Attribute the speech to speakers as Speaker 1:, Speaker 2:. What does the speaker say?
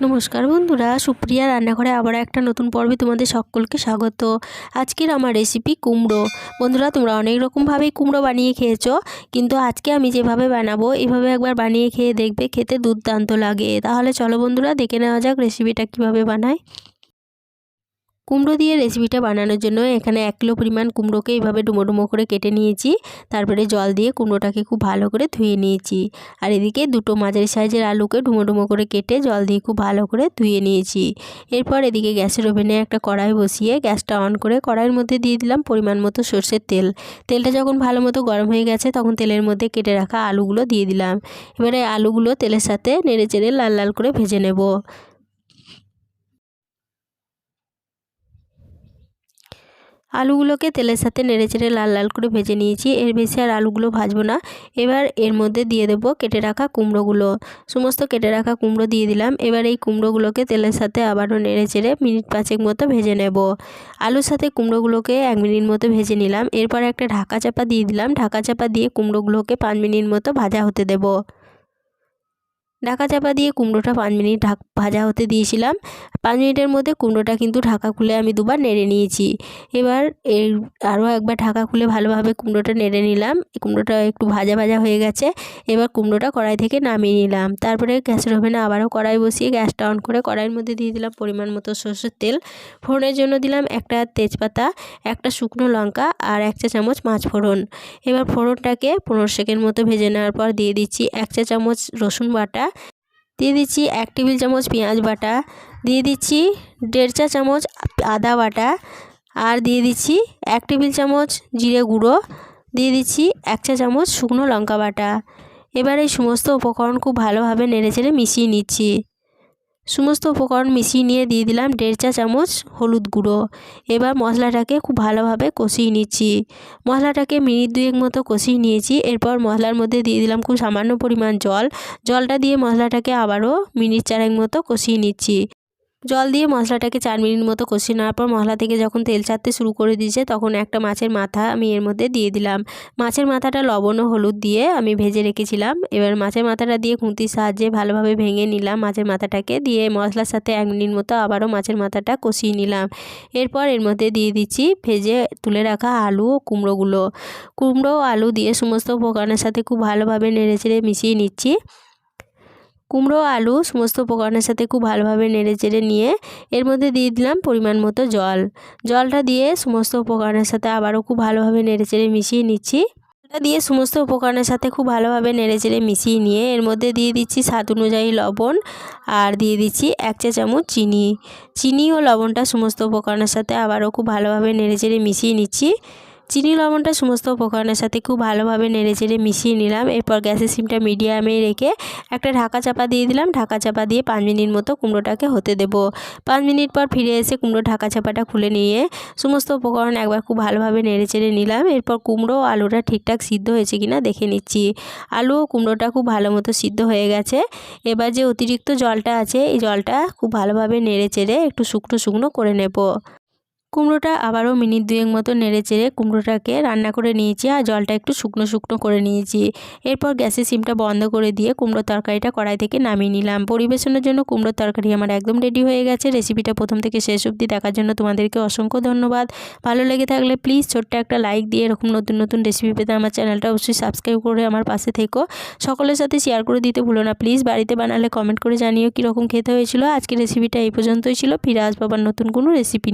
Speaker 1: নমস্কার বন্ধুরা, সুপ্রিয়া রান্নাঘরে আবার একটা নতুন পর্বে তোমাদের সকলকে স্বাগত। আজকের আমার রেসিপি কুমড়ো। বন্ধুরা, তোমরা অনেক রকমভাবেই কুমড়ো বানিয়ে খেয়েছো, কিন্তু আজকে আমি যেভাবে বানাবো, এভাবে একবার বানিয়ে খেয়ে দেখবে খেতে দুর্দান্ত লাগে। তাহলে চলো বন্ধুরা, দেখে নেওয়া যাক রেসিপিটা কীভাবে বানায়। কুমড়ো দিয়ে রেসিপিটা বানানোর জন্য এখানে এক কিলো পরিমাণ কুমড়োকে এইভাবে ডুমো ডুমো করে কেটে নিয়েছি। তারপরে জল দিয়ে কুমড়োটাকে খুব ভালো করে ধুয়ে নিয়েছি। আর এদিকে দুটো মাঝারি সাইজের আলুকে ডুমো ডুমো করে কেটে জল দিয়ে খুব ভালো করে ধুয়ে নিয়েছি। এরপর এদিকে গ্যাসের ওভেনে একটা কড়াই বসিয়ে গ্যাসটা অন করে কড়াইয়ের মধ্যে দিয়ে দিলাম পরিমাণ মতো সর্ষের তেল। তেলটা যখন ভালো মতো গরম হয়ে গেছে তখন তেলের মধ্যে কেটে রাখা আলুগুলো দিয়ে দিলাম। এবারে আলুগুলো তেলের সাথে নেড়ে চেড়ে লাল লাল করে ভেজে নেব। আলুগুলোকে তেলের সাথে নেড়ে চেড়ে লাল লাল করে ভেজে নিয়েছি। এর বেশি আর আলুগুলো ভাজবো না। এবার এর মধ্যে দিয়ে দেবো কেটে রাখা কুমড়োগুলো। সমস্ত কেটে রাখা কুমড়ো দিয়ে দিলাম। এবার এই কুমড়োগুলোকে তেলের সাথে আবারও নেড়ে চেড়ে মিনিট পাঁচেক মতো ভেজে নেব। আলুর সাথে কুমড়োগুলোকে এক মিনিট মতো ভেজে নিলাম। এরপর একটা ঢাকা চাপা দিয়ে দিলাম। ঢাকা চাপা দিয়ে কুমড়োগুলোকে পাঁচ মিনিট মতো ভাজা হতে দেবো। ঢাকা চাপা দিয়ে কুমড়োটা পাঁচ মিনিট ঢাক, ভাজা হতে দিয়েছিলাম। পাঁচ মিনিটের মধ্যে কুমড়োটা কিন্তু ঢাকা খুলে আমি দুবার নেড়ে নিয়েছি। এবার এর আরও একবার ঢাকা খুলে ভালোভাবে কুমড়োটা নেড়ে নিলাম। কুমড়োটা একটু ভাজা ভাজা হয়ে গেছে। এবার কুমড়োটা কড়াই থেকে নামিয়ে নিলাম। তারপরে গ্যাসের ওভেনে আবারও কড়াই বসিয়ে গ্যাসটা অন করে কড়াইয়ের মধ্যে দিয়ে দিলাম পরিমাণ মতো সর্ষের তেল। ফোড়নের জন্য দিলাম একটা তেজপাতা, একটা শুকনো লঙ্কা আর এক চা চামচ মাছ ফোড়ন। এবার ফোড়নটাকে পনেরো সেকেন্ড মতো ভেজে নেওয়ার পর দিয়ে দিচ্ছি এক চা চামচ রসুন বাটা দিয়ে দিচ্ছি এক টেবিল চামচ পেঁয়াজ বাটা, দিয়ে দিচ্ছি দেড় চা চামচ আদা বাটা আর দিয়ে দিচ্ছি এক টেবিল চামচ জিরে গুঁড়ো, দিয়ে দিচ্ছি এক চা চামচ শুকনো লঙ্কা বাটা। এবার এই সমস্ত উপকরণ খুব ভালোভাবে নেড়ে চেড়ে মিশিয়ে নিচ্ছি। সমস্ত উপকরণ মিশিয়ে নিয়ে দিয়ে দিলাম দেড় চা চামচ হলুদ গুঁড়ো। এবার মশলাটাকে খুব ভালোভাবে কষিয়ে নিচ্ছি। মশলাটাকে মিনিট দুয়েক মতো কষিয়ে নিয়েছি। এরপর মশলার মধ্যে দিয়ে দিলাম খুব সামান্য পরিমাণ জল। জলটা দিয়ে মশলাটাকে আবারও মিনিট চারেক মতো কষিয়ে নিচ্ছি। জল দিয়ে মশলাটাকে চার মিনিট মতো কষিয়ে নেওয়ার পর মশলা থেকে যখন তেল ছাড়তে শুরু করে দিয়েছে, তখন একটা মাছের মাথা আমি এর মধ্যে দিয়ে দিলাম। মাছের মাথাটা লবণ ও হলুদ দিয়ে আমি ভেজে রেখেছিলাম। এবার মাছের মাথাটা দিয়ে খুঁতির সাহায্যে ভালোভাবে ভেঙে নিলাম মাছের মাথাটাকে। দিয়ে মশলার সাথে এক মিনিট মতো আবারও মাছের মাথাটা কষিয়ে নিলাম। এরপর এর মধ্যে দিয়ে দিচ্ছি ভেজে তুলে রাখা আলু ও কুমড়োগুলো। কুমড়ো আলু দিয়ে সমস্ত উপকরণের সাথে খুব ভালোভাবে নেড়ে চেড়ে মিশিয়ে নিচ্ছি। কুমড়ো, আলু, সমস্ত উপকরণের সাথে খুব ভালোভাবে নেড়ে চেড়ে নিয়ে এর মধ্যে দিয়ে দিলাম পরিমাণ মতো জল। জলটা দিয়ে সমস্ত উপকরণের সাথে আবারও খুব ভালোভাবে নেড়ে চেড়ে মিশিয়ে নিচ্ছি। জলটা দিয়ে সমস্ত উপকরণের সাথে খুব ভালোভাবে নেড়ে চেড়ে মিশিয়ে নিয়ে এর মধ্যে দিয়ে দিচ্ছি স্বাদ অনুযায়ী লবণ আর দিয়ে দিচ্ছি এক চা চামচ চিনি। চিনি ও লবণটা সমস্ত উপকরণের সাথে আবারও খুব ভালোভাবে নেড়ে চেড়ে মিশিয়ে নিচ্ছি। চিনি লবণটা সমস্ত উপকরণের সাথে খুব ভালোভাবে নেড়ে চেড়ে মিশিয়ে নিলাম। এরপর গ্যাসের সিমটা মিডিয়ামে রেখে একটা ঢাকা চাপা দিয়ে দিলাম। ঢাকা চাপা দিয়ে পাঁচ মিনিট মতো কুমড়োটাকে হতে দেব। পাঁচ মিনিট পর ফিরে এসে কুমড়ো ঢাকা চাপাটা খুলে নিয়ে সমস্ত উপকরণ একবার খুব ভালোভাবে নেড়ে চেড়ে নিলাম। এরপর কুমড়ো আলুটা ঠিকঠাক সিদ্ধ হয়েছে কিনা দেখে নিচ্ছি। আলু ও কুমড়োটা খুব ভালো মতো সিদ্ধ হয়ে গেছে। এবার যে অতিরিক্ত জলটা আছে, এই জলটা খুব ভালোভাবে নেড়ে চেড়ে একটু শুকনো শুকনো করে নেব। কুমড়োটা আবারও মিনিট দুয়েক মতো নেড়ে চেড়ে কুমড়োটাকে রান্না করে নিয়েছি আর জলটা একটু শুকনো শুকনো করে নিয়েছি। এরপর গ্যাসের সিমটা বন্ধ করে দিয়ে কুমড়োর তরকারিটা কড়াই থেকে নামিয়ে নিলাম। পরিবেশনের জন্য কুমড়োর তরকারি আমার একদম রেডি হয়ে গেছে। রেসিপিটা প্রথম থেকে শেষ অবধি দেখার জন্য তোমাদেরকে অসংখ্য ধন্যবাদ। ভালো লেগে থাকলে প্লিজ ছোট্ট একটা লাইক দিয়ে এরকম নতুন নতুন রেসিপি পেতে আমার চ্যানেলটা অবশ্যই সাবস্ক্রাইব করে আমার পাশে থেকো। সকলের সাথে শেয়ার করে দিতে ভুলো না। প্লিজ বাড়িতে বানালে কমেন্ট করে জানিও কীরকম খেতে হয়েছিল। আজকে রেসিপিটা এই পর্যন্তই ছিল। ফিরে আসব আবার নতুন কোনো রেসিপি